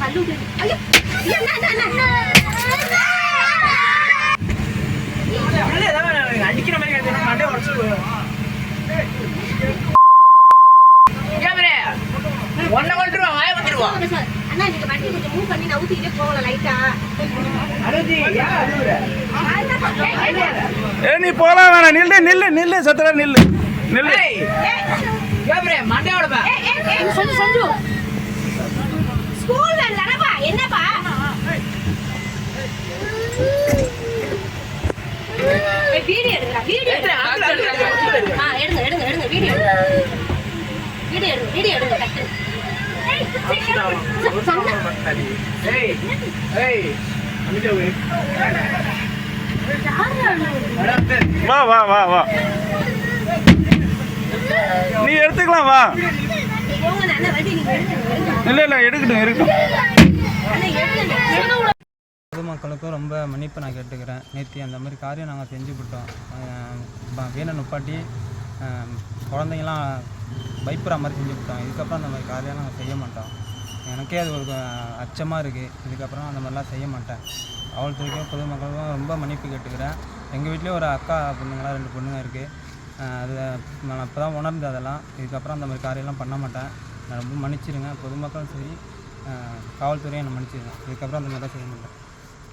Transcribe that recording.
கல்லு ஐயோ ஐயோ, அண்ணா, அண்ணா, அண்ணா, அடிக்கிற மாதிரி கிடைச்சா மண்டே உடச்சு ஒன்ன கொண்டுருவான் வாய வந்துருவான் அண்ணா நீங்க வண்டி கொஞ்சம் மூவ் பண்ணி நவுத்திக்கிட்டே லைட்டா ஏ நீ போலாம் வேணாம் நில்லு நில்லு நில்லு சத்துல நில்லு நில்லு மண்டே வீடியோ எடுங்க. ஆ, எடுங்க, எடுங்க, எடுங்க, வீடியோ எடுங்க. வீடியோ எடுங்க, எடுங்க, வா வா வா வா. நீ எடுத்துக்கலாம் வா. இல்லை இல்லை எடுக்கட்டும் இருக்கட்டும். பொதுமக்களுக்கும் ரொம்ப மன்னிப்பு நான் கேட்டுக்கிறேன். நேற்று அந்த மாதிரி காரியம் நாங்கள் செஞ்சு விட்டோம். வீணை நுப்பாட்டி குழந்தைங்களாம் பயப்படுற மாதிரி செஞ்சுவிட்டோம் இதுக்கப்புறம் அந்த மாதிரி காரியம் நாங்கள் செய்ய மாட்டோம். எனக்கே அது ஒரு அச்சமாக இருக்குது இதுக்கப்புறம் அந்த மாதிரிலாம் செய்ய மாட்டேன். காவல்துறைக்கும் பொதுமக்களுக்கும் ரொம்ப மன்னிப்பு கேட்டுக்கிறேன். எங்கள் வீட்லேயே ஒரு அக்கா பொண்ணுங்களாம் ரெண்டு பொண்ணுங்க இருக்குது அது நான் இப்போ தான் உணர்ந்து அதெல்லாம். இதுக்கப்புறம் அந்த மாதிரி காரியம்லாம் பண்ண மாட்டேன். நான் ரொம்ப மன்னிச்சிடுங்க பொதுமக்களும் சரி காவல்துறையும் என்னை மன்னிச்சிடுங்க இதுக்கப்புறம் அந்த மாதிரிலாம் செய்ய மாட்டேன்.